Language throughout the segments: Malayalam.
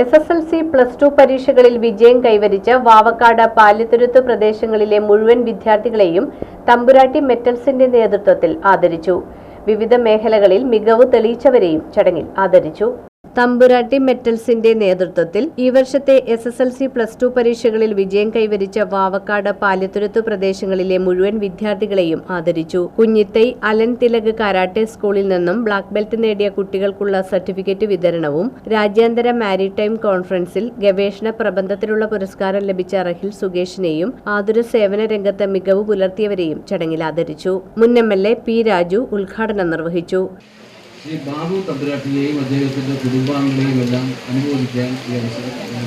S S L C plus two പരീക്ഷകളിൽ വിജയം കൈവരിച്ച വാവക്കാട് പാലിത്തുരുത്ത് പ്രദേശങ്ങളിലെ മുഴുവൻ വിദ്യാർത്ഥികളെയും തമ്പുരാട്ടി മെറ്റൽസിന്റെ നേതൃത്വത്തിൽ ആദരിച്ചു. വിവിധ മേഖലകളിൽ മികവ് തെളിയിച്ചവരെയും ചടങ്ങിൽ ആദരിച്ചു. തമ്പുരാട്ടി മെറ്റൽസിന്റെ നേതൃത്വത്തിൽ ഈ വർഷത്തെ S S L C plus two പരീക്ഷകളിൽ വിജയം കൈവരിച്ച വാവക്കാട് പാലത്തുരത്തു പ്രദേശങ്ങളിലെ മുഴുവൻ വിദ്യാർത്ഥികളെയും ആദരിച്ചു. കുഞ്ഞിത്തൈ അലൻ തിലക് കരാട്ടെ സ്കൂളിൽ നിന്നും ബ്ലാക്ക് ബെൽറ്റ് നേടിയ കുട്ടികൾക്കുള്ള സർട്ടിഫിക്കറ്റ് വിതരണവും രാജ്യാന്തര മാരിടൈം കോൺഫറൻസിൽ ഗവേഷണ പ്രബന്ധത്തിനുള്ള പുരസ്കാരം ലഭിച്ച റഹിൽ സുഗേഷിനെയും ആതുര സേവന രംഗത്ത് മികവ് പുലർത്തിയവരെയും ചടങ്ങിൽ ആദരിച്ചു. മുൻ M L A P Raju ഉദ്ഘാടനം നിർവഹിച്ചു. ശ്രീ ബാബു തമ്പുരാട്ടിയെയും അദ്ദേഹത്തിന്റെ കുടുംബാംഗങ്ങളെയും എല്ലാം അനുമോദിക്കാൻ ഈ അവസരം ഞാൻ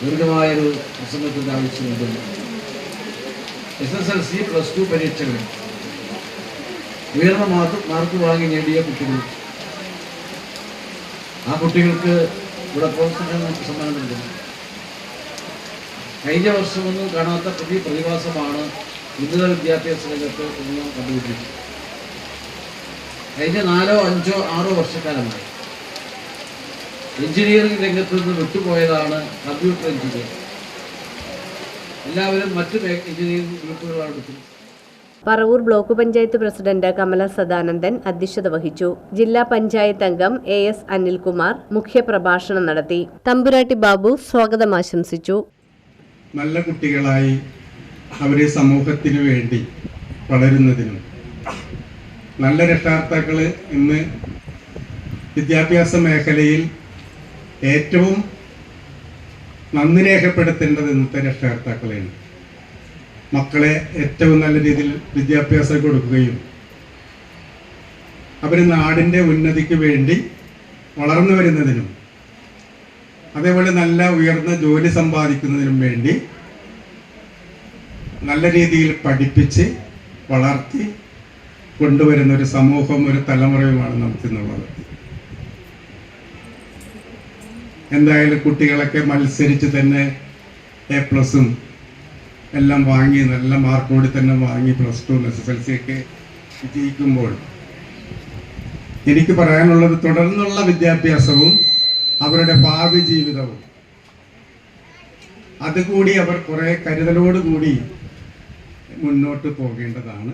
ദീർഘമായൊരു പ്രസംഗത്തിന്റെ ആവശ്യമുണ്ട്. S S L C plus two പരീക്ഷകൾ. ഉയർന്ന മാർക്ക് മാർക്ക് വാങ്ങി നേടിയ കുട്ടികൾ. ആ കുട്ടികൾക്ക് ഇവിടെ പ്രോത്സാഹനം സമ്മാനമുണ്ട്. കഴിഞ്ഞ വർഷമൊന്നും കാണാത്ത പുതിയ പ്രതിഭാസമാണ് ഉന്നത വിദ്യാഭ്യാസ രംഗത്ത് ഇന്ന് നാം കണ്ടുപിടിച്ചിട്ടുണ്ട് കഴിഞ്ഞ നാലോ അഞ്ചോ ആറോ വർഷക്കാലമായി. എഞ്ചിനീയറിംഗ് രംഗത്ത് നിന്ന് വിട്ടുപോയതാണ് കമ്പ്യൂട്ടർ എഞ്ചിനീയറിംഗ് എല്ലാവരും മറ്റു എഞ്ചിനീയറിംഗ് ഗ്രൂപ്പുകളാണ് എടുക്കുന്നത്. പറവൂർ ബ്ലോക്ക് പഞ്ചായത്ത് പ്രസിഡന്റ് കമല സദാനന്ദൻ അധ്യക്ഷത വഹിച്ചു. ജില്ലാ പഞ്ചായത്ത് അംഗം എ എസ് അനിൽകുമാർ മുഖ്യപ്രഭാഷണം നടത്തി. തമ്പുരാട്ടി ബാബു സ്വാഗതം ആശംസിച്ചു. നല്ല കുട്ടികളായി അവരെ സമൂഹത്തിനു വേണ്ടി വളരുന്നതിനും നല്ല രക്ഷാകർത്താക്കൾ ഇന്ന് വിദ്യാഭ്യാസ മേഖലയിൽ ഏറ്റവും നന്ദി രേഖപ്പെടുത്തേണ്ടത് ഇന്നത്തെ രക്ഷാകർത്താക്കളെയാണ് മക്കളെ ഏറ്റവും നല്ല രീതിയിൽ വിദ്യാഭ്യാസം കൊടുക്കുകയും അവർ നാടിന്റെ ഉന്നതിക്ക് വേണ്ടി വളർന്നു വരുന്നതിനും അതേപോലെ നല്ല ഉയർന്ന ജോലി സമ്പാദിക്കുന്നതിനും വേണ്ടി നല്ല രീതിയിൽ പഠിപ്പിച്ച് വളർത്തി കൊണ്ടുവരുന്ന ഒരു സമൂഹം ഒരു തലമുറയുമാണ് നമുക്കിന്നുള്ളത്. എന്തായാലും കുട്ടികളൊക്കെ മത്സരിച്ച് തന്നെ എ പ്ലസും എല്ലാം വാങ്ങി നല്ല മാർക്കോടി തന്നെ വാങ്ങി plus two S S L C ഒക്കെ വിജയിക്കുമ്പോൾ എനിക്ക് പറയാനുള്ളത് തുടർന്നുള്ള വിദ്യാഭ്യാസവും അവരുടെ ഭാവി ജീവിതവും. അതുകൂടി അവർ കുറെ കരുതലോടുകൂടി മുന്നോട്ട് പോകേണ്ടതാണ്.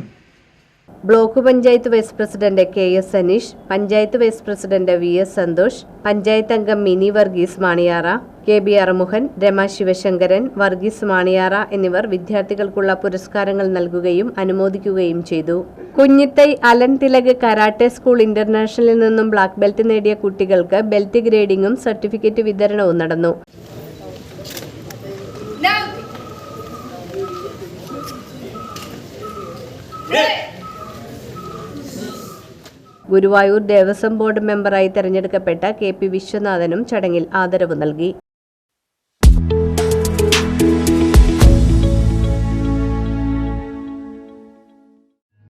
Block panchayat vice president K S Aneesh panchayat vice president V S Santhosh panchayat അംഗം മിനി വർഗീസ് മാണിയാറ കെ ബി അറുമുഖൻ രമ ശിവശങ്കരൻ വർഗീസ് മാണിയാറ എന്നിവർ വിദ്യാർത്ഥികൾക്കുള്ള പുരസ്കാരങ്ങൾ നൽകുകയും അനുമോദിക്കുകയും ചെയ്തു. Kunjithai Alan Tilak karate school ഇന്റർനാഷണലിൽ നിന്നും ബ്ലാക്ക് ബെൽറ്റ് നേടിയ കുട്ടികൾക്ക് ബെൽറ്റ് ഗ്രേഡിംഗും സർട്ടിഫിക്കറ്റ് വിതരണവും നടന്നു. ഗുരുവായൂർ ദേവസ്വം ബോർഡ് മെമ്പറായി തെരഞ്ഞെടുക്കപ്പെട്ട കെ പി വിശ്വനാഥനും ചടങ്ങിൽ ആദരവ് നൽകി